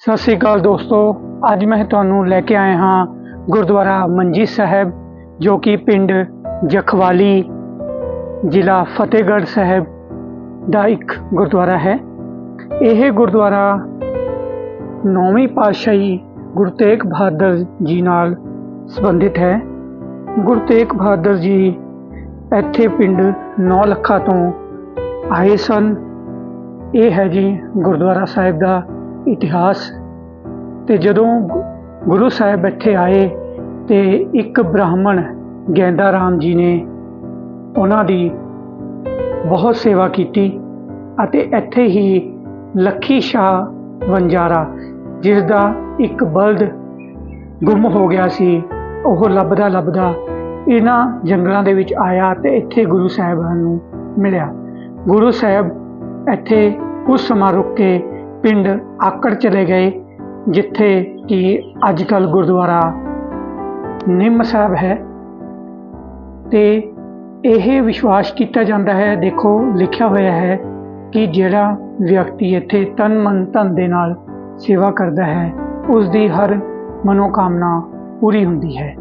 ਸਤਿ ਸ੍ਰੀ ਅਕਾਲ ਦੋਸਤੋ। ਅੱਜ ਮੈਂ ਤੁਹਾਨੂੰ ਲੈ ਕੇ ਆਇਆ ਹਾਂ ਗੁਰਦੁਆਰਾ ਮੰਜੀ ਸਾਹਿਬ, ਜੋ ਕਿ ਪਿੰਡ ਜਖਵਾਲੀ ਜ਼ਿਲ੍ਹਾ ਫਤਿਹਗੜ੍ਹ ਸਾਹਿਬ ਦਾ ਇੱਕ ਗੁਰਦੁਆਰਾ ਹੈ। ਇਹ ਗੁਰਦੁਆਰਾ ਨੌਵੀਂ ਪਾਤਸ਼ਾਹੀ ਗੁਰੂ ਤੇਗ ਬਹਾਦਰ ਜੀ ਨਾਲ ਸੰਬੰਧਿਤ ਹੈ। ਗੁਰੂ ਤੇਗ ਬਹਾਦਰ ਜੀ ਇੱਥੇ ਪਿੰਡ ਨੌ ਲੱਖਾਂ ਤੋਂ ਆਏ ਸਨ। ਇਹ ਹੈ ਜੀ ਗੁਰਦੁਆਰਾ ਸਾਹਿਬ ਦਾ ਇਤਿਹਾਸ। ਤੇ ਜਦੋਂ ਗੁਰੂ ਸਾਹਿਬ ਇੱਥੇ ਆਏ ਤੇ ਇੱਕ ਬ੍ਰਾਹਮਣ ਗੈਂਦਾ ਰਾਮ ਜੀ ਨੇ ਉਹਨਾਂ ਦੀ ਬਹੁਤ ਸੇਵਾ ਕੀਤੀ ਅਤੇ ਇੱਥੇ ਹੀ ਲੱਖੀ ਸ਼ਾਹ ਵੰਜਾਰਾ, ਜਿਸ ਦਾ ਇੱਕ ਬਲਦ ਗੁੰਮ ਹੋ ਗਿਆ ਸੀ, ਉਹ ਲੱਭਦਾ ਲੱਭਦਾ ਇਹਨਾਂ ਜੰਗਲਾਂ ਦੇ ਵਿੱਚ ਆਇਆ ਤੇ ਇੱਥੇ ਗੁਰੂ ਸਾਹਿਬਾਨ ਨੂੰ ਮਿਲਿਆ। ਗੁਰੂ ਸਾਹਿਬ ਇੱਥੇ ਕੁਝ ਸਮਾਂ ਰੁਕ ਕੇ ਪਿੰਡ ਆਕੜ ਚਲੇ ਗਏ, ਜਿੱਥੇ ਕਿ ਅੱਜ ਕੱਲ ਗੁਰਦੁਆਰਾ ਨਿੰਮ ਸਾਹਿਬ ਹੈ। ਤੇ ਇਹ ਵਿਸ਼ਵਾਸ ਕੀਤਾ ਜਾਂਦਾ ਹੈ, ਦੇਖੋ, ਲਿਖਿਆ ਹੋਇਆ ਹੈ ਕਿ ਜਿਹੜਾ ਵਿਅਕਤੀ ਇੱਥੇ ਤਨ ਮਨ ਧਨ ਦੇ ਨਾਲ ਸੇਵਾ ਕਰਦਾ ਹੈ ਉਸ ਦੀ ਹਰ ਮਨੋਕਾਮਨਾ ਪੂਰੀ ਹੁੰਦੀ ਹੈ।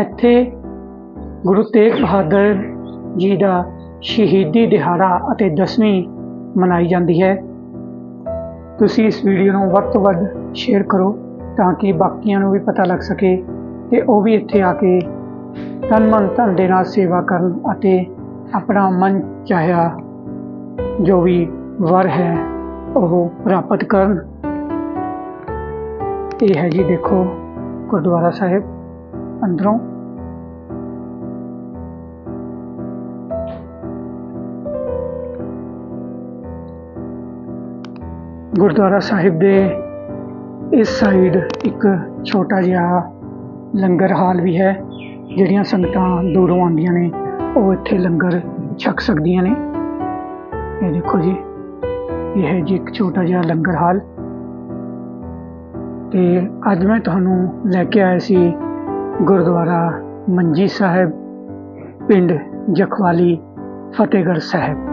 ਇੱਥੇ ਗੁਰੂ ਤੇਗ ਬਹਾਦਰ ਜੀ ਦਾ ਸ਼ਹੀਦੀ ਦਿਹਾੜਾ ਅਤੇ ਦਸਵੀਂ ਮਨਾਈ ਜਾਂਦੀ ਹੈ। ਤੁਸੀਂ ਇਸ ਵੀਡੀਓ ਨੂੰ ਵੱਧ ਤੋਂ ਵੱਧ ਸ਼ੇਅਰ ਕਰੋ ਤਾਂ ਕਿ ਬਾਕੀਆਂ ਨੂੰ ਵੀ ਪਤਾ ਲੱਗ ਸਕੇ ਤੇ ਉਹ ਵੀ ਇੱਥੇ ਆ ਕੇ ਤਨ ਮਨ ਧਨ ਦੇ ਨਾਲ ਸੇਵਾ ਕਰਨ ਅਤੇ ਆਪਣਾ ਮਨ ਚਾਹਿਆ ਜੋ ਵੀ ਵਰ ਹੈ, ਉਹ ਪ੍ਰਾਪਤ ਕਰਨ। ਇਹ ਹੈ ਜੀ ਦੇਖੋ ਗੁਰਦੁਆਰਾ ਸਾਹਿਬ ਅੰਦਰੋਂ। ਗੁਰਦੁਆਰਾ ਸਾਹਿਬ ਦੇ ਇਸ ਸਾਈਡ ਇੱਕ ਛੋਟਾ ਜਿਹਾ ਲੰਗਰ ਹਾਲ ਵੀ ਹੈ, ਜਿਹੜੀਆਂ ਸੰਗਤਾਂ ਦੂਰੋਂ ਆਉਂਦੀਆਂ ਨੇ, ਉਹ ਇੱਥੇ ਲੰਗਰ ਛਕ ਸਕਦੀਆਂ ਨੇ। ਇਹ ਦੇਖੋ ਜੀ, ਇਹ ਹੈ ਜੀ ਇੱਕ ਛੋਟਾ ਜਿਹਾ ਲੰਗਰ ਹਾਲ। ਤੇ ਅੱਜ ਮੈਂ ਤੁਹਾਨੂੰ ਲੈ ਕੇ ਆਇਆ ਸੀ ਗੁਰਦੁਆਰਾ ਮੰਜੀ ਸਾਹਿਬ, ਪਿੰਡ ਜਖਵਾਲੀ, ਫਤਿਹਗੜ੍ਹ ਸਾਹਿਬ।